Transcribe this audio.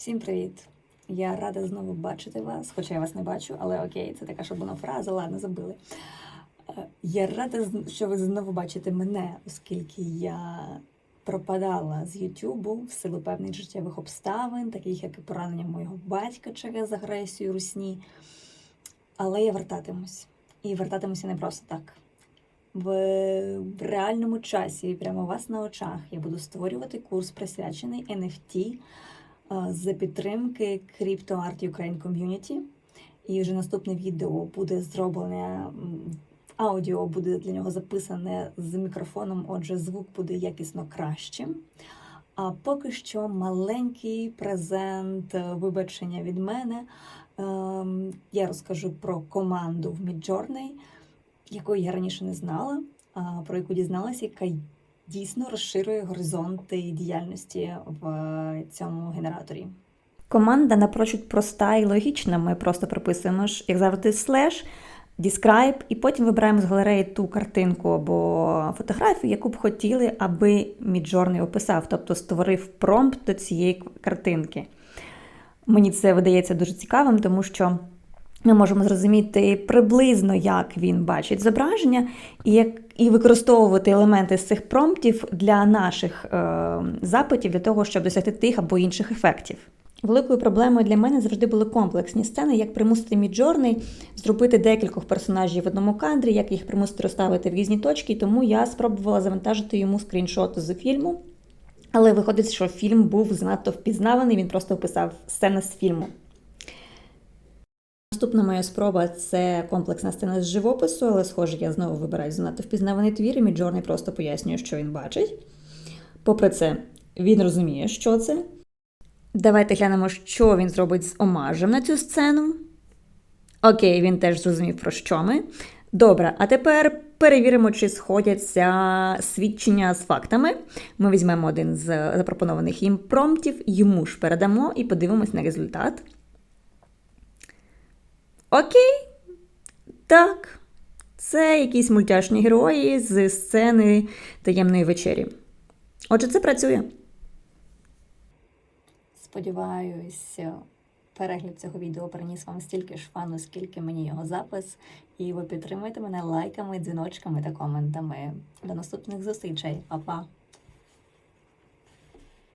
Всім привіт! Я рада знову бачити вас, хоча я вас не бачу, але окей, це така шаблона фраза, ладно, забили. Е, Я рада, що ви знову бачите мене, оскільки я пропадала з Ютубу в силу певних життєвих обставин, таких як поранення моєго батька через агресію русні. Але я вертатимусь. І вертатимуся не просто так. В, реальному часі, прямо у вас на очах, я буду створювати курс, присвячений NFT за підтримки Crypto Art Ukraine Community. І вже наступне відео буде зроблене, аудіо буде для нього записане з мікрофоном, отже, звук буде якісно кращим. А поки що маленький презент, е, вибачення від мене. Ем, Я розкажу про команду в Midjourney, якої я раніше не знала, про яку дізналася, яка дійсно розширює горизонти діяльності в цьому генераторі. Команда напрочуд проста і логічна. Ми просто прописуємо як завжди, слеш, describe, і потім вибираємо з галереї ту картинку або фотографію, яку б хотіли, аби Midjourney описав, тобто створив промпт до цієї картинки. Мені це видається дуже цікавим, тому що ми можемо зрозуміти приблизно, як він бачить зображення, і, як, і використовувати елементи з цих промптів для наших е, запитів, для того, щоб досягти тих або інших ефектів. Великою проблемою для мене завжди були комплексні сцени, як примусити Midjourney зробити декількох персонажів в одному кадрі, як їх примусити розставити в різні точки. Тому я спробувала завантажити йому скріншот з фільму. Але виходить, що фільм був занадто впізнаваний, він просто описав сцени з фільму. Наступна моя спроба це комплексна сцена з живопису, але, схоже, я знову вибираю занадто впізнаваний твір, і Міджорний просто пояснює, що він бачить. Попри це, він розуміє, що це. Давайте глянемо, що він зробить з омажем на цю сцену. Окей, він теж зрозумів, про що ми. Добре, а тепер перевіримо, чи сходяться свідчення з фактами. Ми візьмемо один з запропонованих їм промптів, йому ж передамо і подивимось на результат. Окей. Так. Це якісь мультяшні герої з сцени таємної вечері. Отже, це працює. Сподіваюсь, перегляд цього відео приніс вам стільки ж фану, скільки мені його запис. І ви підтримуєте мене лайками, дзвіночками та коментами. До наступних зустрічей. Па-па!